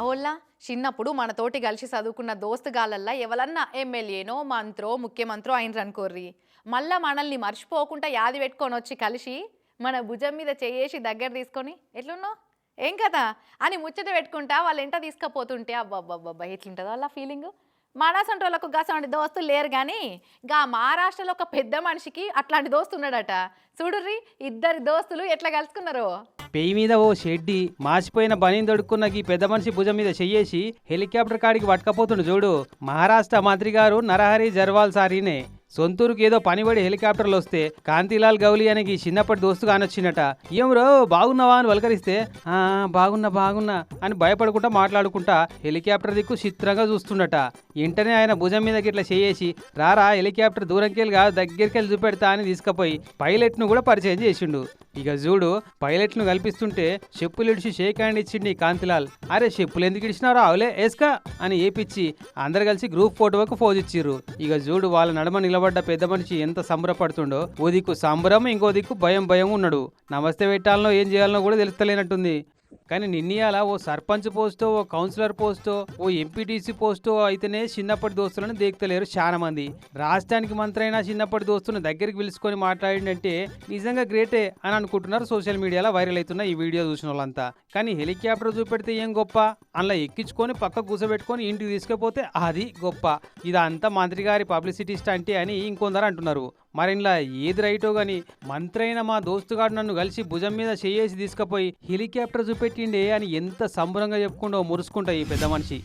అవునా చిన్నప్పుడు మనతోటి కలిసి చదువుకున్న దోస్తుగాలల్లా ఎవరన్నా ఎమ్మెల్యేనో మంత్రో ముఖ్యమంత్రో అయినరు అనుకోర్రి మళ్ళా మనల్ని మర్చిపోకుండా యాది పెట్టుకొని వచ్చి కలిసి మన భుజం మీద చేయేసి దగ్గర తీసుకొని ఎట్లున్నావు? ఏం కదా అని ముచ్చట పెట్టుకుంటా వాళ్ళు ఎంట తీసుకపోతుంటే అబ్బాబ్బాబ్బా ఎట్లుంటుందో వాళ్ళ ఫీలింగ్ మనసంటోళ్ళకు గసంటి దోస్తులు లేరు కానీ గా మహారాష్ట్రలో ఒక పెద్ద మనిషికి అట్లాంటి దోస్తు ఉన్నాడట చూడుర్రి ఇద్దరు దోస్తులు ఎట్లా కలుసుకున్నారు? పెయ్యి మీద ఓ షెడ్డి మాసిపోయిన బనీని దొడుక్కున్న ఈ పెద్ద మనిషి భుజం మీద చెయ్యేసి హెలికాప్టర్ కాడికి పట్టుకపోతుండు చూడు. మహారాష్ట్ర మంత్రి గారు నరహరి జర్వాల్ సారీనే. సొంతూరుకి ఏదో పనిబడి హెలికాప్టర్లు వస్తే కాంతిలాల్ గౌలి అనేకి చిన్నప్పటి దోస్తు కానొచ్చినట ఏం రో బాగున్నావా? అని వలకరిస్తే "ఆ, బాగున్నా బాగున్నా అని భయపడకుండా మాట్లాడుకుంటా హెలికాప్టర్ దిక్కు చిత్రంగా చూస్తుండట. ఇంటనే ఆయన భుజం మీద గిట్లా చేయేసి రారా హెలికాప్టర్ దూరంకెళ్ళి కాదు దగ్గరికి వెళ్ళి చూపెడతా అని తీసుకుపోయి పైలట్ను కూడా పరిచయం చేసిండు. ఇక చూడు పైలట్ను కల్పిస్తుంటే చెప్పులు ఇడిచి షేక్ హ్యాండ్ ఇచ్చిండు కాంతిలాల్. అరే చెప్పులు ఎందుకు ఇడిచినారో? అవలే ఏస్కా? అని ఏపిచ్చి అందరు కలిసి గ్రూప్ ఫోటోకు ఫోజ్ ఇచ్చిర్రు. ఇక చూడు వాళ్ళ నడమ నిలబడ్డ పెద్ద మనిషి ఎంత సంబరపడుతుండో. ఓ దిక్కు సంబరం ఇంకో దిక్కు భయం భయం ఉన్నాడు. నమస్తే పెట్టాలనో ఏం చేయాలనో కూడా తెలుస్తలేనట్టుంది. కానీ నిన్నయాల ఓ సర్పంచ్ పోస్టో ఓ కౌన్సిలర్ పోస్టో ఓ ఎంపీటీసీ పోస్టో అయితేనే చిన్నప్పటి దోస్తులను దేక్తలేరు చాలా మంది రాష్ట్రానికి మంత్రి అయినా చిన్నప్పటి దోస్తులను దగ్గరికి పిలుచుకొని మాట్లాడిందంటే నిజంగా గ్రేటే అని అనుకుంటున్నారు సోషల్ మీడియాలో వైరల్ అవుతున్న ఈ వీడియో చూసిన వాళ్ళంతా. కానీ హెలికాప్టర్ చూపెడితే ఏం గొప్ప? అందులో ఎక్కించుకొని పక్క కూర్చోబెట్టుకొని ఇంటికి తీసుకుపోతే అది గొప్ప. ఇదంతా మంత్రి గారి పబ్లిసిటీ స్టంటే అని ఇంకొందరు అంటున్నారు. మరి ఏది రైటో గాని మంత్రి అయిన మా దోస్తుగాడు నన్ను కలిసి భుజం మీద చేయేసి తీసుకుపోయి హెలికాప్టర్ చూపెట్టిండే అని ఎంత సంబరంగా చెప్పుకుంటూ మురుసుకుంటా ఈ పెద్ద మనిషి.